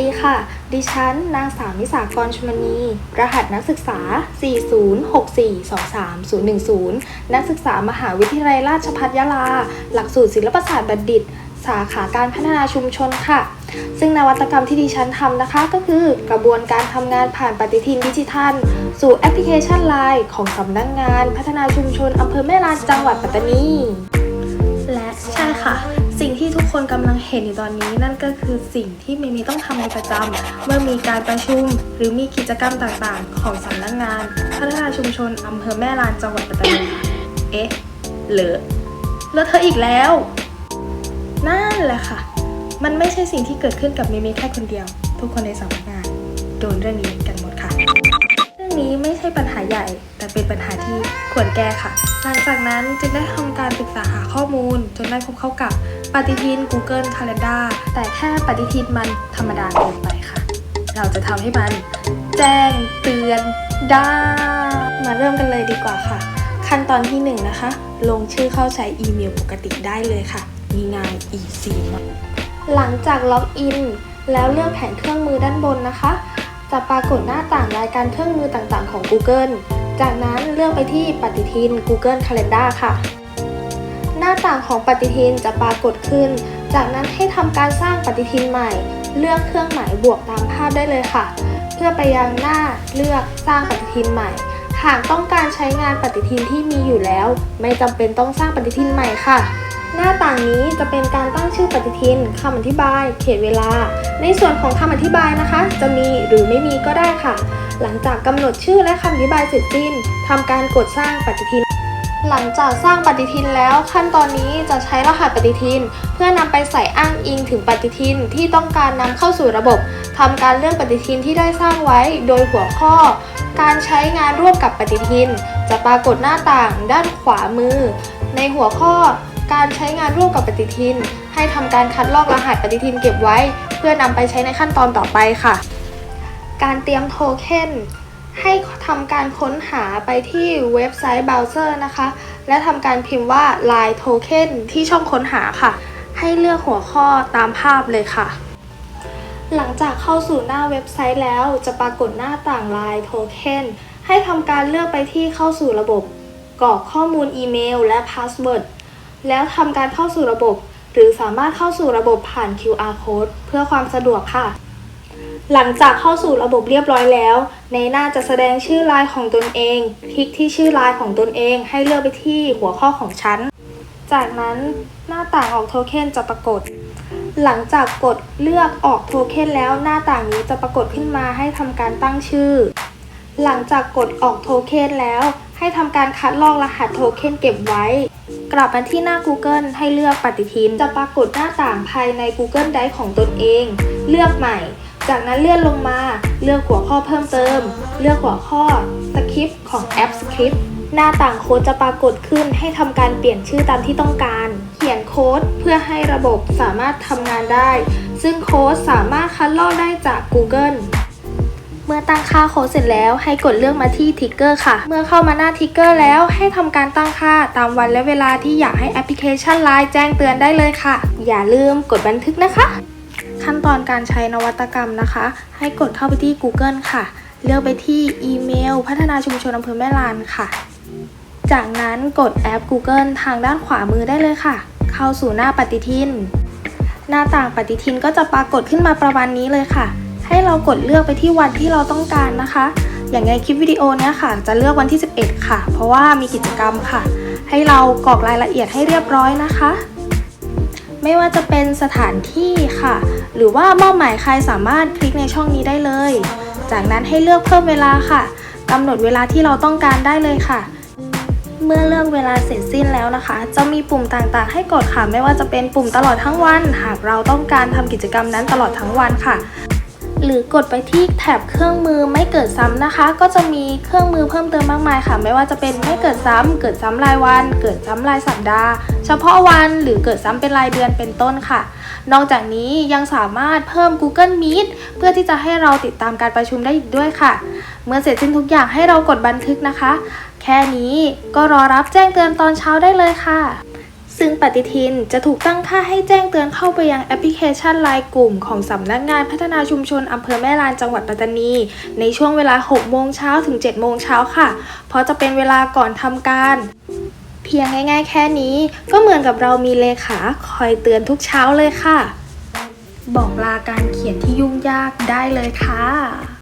ดีค่ะ ดิฉัน นางสาวนิสากรชมณี รหัสนักศึกษา 406423010 นักศึกษามหาวิทยาลัยราชภัฏยะลา หลักสูตรศิลปศาสตร์บัณฑิต สาขาการพัฒนาชุมชนค่ะ ซึ่งนวัตกรรมที่ดิฉันทำนะคะก็คือกระบวนการทำงานผ่านปฏิทินดิจิทัล สู่แอปพลิเคชัน Line ของสำนักงงาน พัฒนาชุมชนอำเภอแม่ลานจังหวัดปัตตานี และใช่ค่ะ คนกำลังเห็นอยู่ตอนนี้นั่นก็คือสิ่งที่มิมีต้องทำเป็นประจำเมื่อมีการประชุมหรือมีกิจกรรมต่างๆ ของสำนักงงานพัฒนาชุมชนอำเภอแม่ลานจังหวัดปัตตานีเอ๊ะเหรอเลอะเธออีกแล้ว นั่นแหละค่ะ มันไม่ใช่สิ่งที่เกิดขึ้นกับมิมิแค่คนเดียว ทุกคนในสำนักงานโดนเรื่องนี้กันหมดค่ะ เรื่องนี้ไม่ใช่ปัญหาใหญ่ แต่เป็นปัญหาที่ควรแก้ค่ะ หลังจากนั้นจึงได้ทำการศึกษาหาข้อมูล จนได้พบเข้ากับ ปฏิทิน Google Calendar แต่แค่ปฏิทินมันธรรมดาเกินไปค่ะ เราจะทำให้มันแจ้งเตือนได้ มาเริ่มกันเลยดีกว่าค่ะ ขั้นตอนที่หนึ่งนะคะ ลงชื่อเข้าใช้อีเมลปกติได้เลยค่ะมีงาน easy มากหลังจากล็อกอิน แล้วเลือกแผนเครื่องมือด้านบนนะคะ จะปรากฏหน้าต่างรายการเครื่องมือต่างๆของ Google จากนั้นเลือกไปที่ปฏิทิน Google Calendar ค่ะ น้าต่างของปฏิทินจะปรากฏขึ้น จากนั้นให้ทำการสร้างปฏิทินใหม่ เลือกเครื่องหมายบวกตามภาพได้เลยค่ะ เพื่อไปยังหน้าเลือกสร้างปฏิทินใหม่ หากต้องการใช้งานปฏิทินที่มีอยู่แล้ว ไม่จำเป็นต้องสร้างปฏิทินใหม่ค่ะ หน้าต่างนี้จะเป็นการตั้งชื่อปฏิทินคำอธิบาย เขตเวลา ในส่วนของคำอธิบายนะคะ จะมีหรือไม่มีก็ได้ค่ะ หลังจากกำหนดชื่อและคำอธิบายเสร็จสิ้นทำการกดสร้างปฏิทิน หลังจากสร้างปฏิทินแล้วขั้นตอนนี้จะใช้รหัสปฏิทิน เพื่อนำไปใส่อ้างอิงถึงปฏิทินที่ต้องการนำเข้าสู่ระบบทำการเลือกปฏิทินที่ได้สร้างไว้โดยหัวข้อ การใช้งานร่วมกับปฏิทิน จะปรากฏหน้าต่างด้านขวามือ ในหัวข้อ การใช้งานร่วมกับปฏิทิน ให้ทำการคัดลอกรหัสปฏิทินเก็บไว้ เพื่อนำไปใช้ในขั้นตอนต่อไปค่ะ การเตรียมโทเค็น ให้ทำการค้นหาไปที่เว็บไซต์เบราว์เซอร์นะคะ และทำการพิมพ์ว่า Line Token ที่ช่องค้นหาค่ะ ให้เลือกหัวข้อตามภาพเลยค่ะ หลังจากเข้าสู่หน้าเว็บไซต์แล้วจะปรากฏหน้าต่าง Line Token ให้ทำการเลือกไปที่เข้าสู่ระบบ กรอกข้อมูลอีเมล และพาสเวิร์ดแล้วทำการเข้าสู่ระบบ หรือสามารถเข้าสู่ระบบผ่าน QR code เพื่อความสะดวกค่ะ หลังจากเข้าสู่ระบบเรียบร้อยแล้ว ในหน้าจะแสดงชื่อไลน์ของตนเอง คลิกที่ชื่อไลน์ของตนเองให้เลือกไปที่หัวข้อของฉันจากนั้นหน้าต่างออกโทเค็นจะปรากฏ หลังจากกดเลือกออกโทเค็นแล้วหน้าต่างนี้จะปรากฏขึ้นมาให้ทำการตั้งชื่อ หลังจากกดออกโทเค็นแล้วให้ทำการคัดลอกรหัสโทเค็นเก็บไว้ กลับมาที่หน้า Google ให้เลือกปฏิทิน จะปรากฏหน้าต่างภายใน Google Drive ของตนเอง เลือกใหม่ จากนั้นเลื่อนลงมาเลือกหัวข้อเพิ่มเติม เลือกหัวข้อสคริปต์ของแอปสคริปต์หน้าต่างโค้ดจะปรากฏขึ้นให้ทำการเปลี่ยนชื่อตามที่ต้องการ เขียนโค้ดเพื่อให้ระบบสามารถทำงานได้ ซึ่งโค้ดสามารถคัดลอกได้จาก Google เมื่อตั้งค่าโค้ดเสร็จแล้วให้กดเลือกมาที่ทิกเกอร์ค่ะ เมื่อเข้ามาหน้าทิกเกอร์แล้วให้ทำการตั้งค่าตามวันและเวลาที่อยากให้แอปพลิเคชัน Line แจ้งเตือนได้เลยค่ะ อย่าลืมกดบันทึกนะคะ ขั้นตอนการใช้นวัตกรรมนะคะ ให้กดเข้าไปที่ Google ค่ะ เลือกไปที่อีเมล พัฒนาชุมชนอำเภอแม่ลานค่ะ จากนั้นกดแอป Google ทางด้านขวามือได้เลยค่ะ เข้าสู่หน้าปฏิทิน หน้าต่างปฏิทินก็จะปรากฏขึ้นมาประมาณนี้เลยค่ะ ให้เรากดเลือกไปที่วันที่เราต้องการนะคะ อย่างในคลิปวิดีโอเนี้ยค่ะ จะเลือกวันที่ 11 ค่ะ เพราะว่ามีกิจกรรมค่ะ ให้เรากรอกรายละเอียดให้เรียบร้อยนะคะ ไม่ว่าจะเป็นสถานที่ค่ะ หรือว่ามอบหมายใครสามารถคลิกในช่องนี้ได้เลย จากนั้นให้เลือกเพิ่มเวลาค่ะกำหนดเวลาที่เราต้องการได้เลยค่ะ เมื่อเลือกเวลาเสร็จสิ้นแล้วนะคะ จะมีปุ่มต่างๆ ให้กดค่ะ ไม่ว่าจะเป็นปุ่มตลอดทั้งวัน หากเราต้องการทำกิจกรรมนั้นตลอดทั้งวันค่ะ หรือกดไปที่แถบเครื่องมือไม่เกิดซ้ำนะคะ ก็จะมีเครื่องมือเพิ่มเติมมากมายค่ะ ไม่ว่าจะเป็นไม่เกิดซ้ำเกิดซ้ำรายวัน เกิดซ้ำรายสัปดาห์ เฉพาะวันหรือเกิดซ้ำเป็นรายเดือนเป็นต้นค่ะ นอกจากนี้ยังสามารถเพิ่ม Google Meet เพื่อที่จะให้เราติดตามการประชุมได้อีกด้วยค่ะ เมื่อเสร็จสิ้นทุกอย่างให้เรากดบันทึกนะคะ แค่นี้ก็รอรับแจ้งเตือนตอนเช้าได้เลยค่ะซึ่งปฏิทินจะถูกตั้งค่าให้แจ้งเตือนเข้าไปยังแอปพลิเคชันไลน์กลุ่มของสำนักงานพัฒนาชุมชนอำเภอแม่ลานจังหวัดปัตตานี ในช่วงเวลา 6 โมงเช้าถึง 7 โมงเช้าค่ะ เพราะจะเป็นเวลาก่อนทำการ เพียงง่ายๆ แค่นี้ ก็เหมือนกับเรามีเลขาคอยเตือนทุกเช้าเลยค่ะ บอกลาการเขียนที่ยุ่งยากได้เลยค่ะ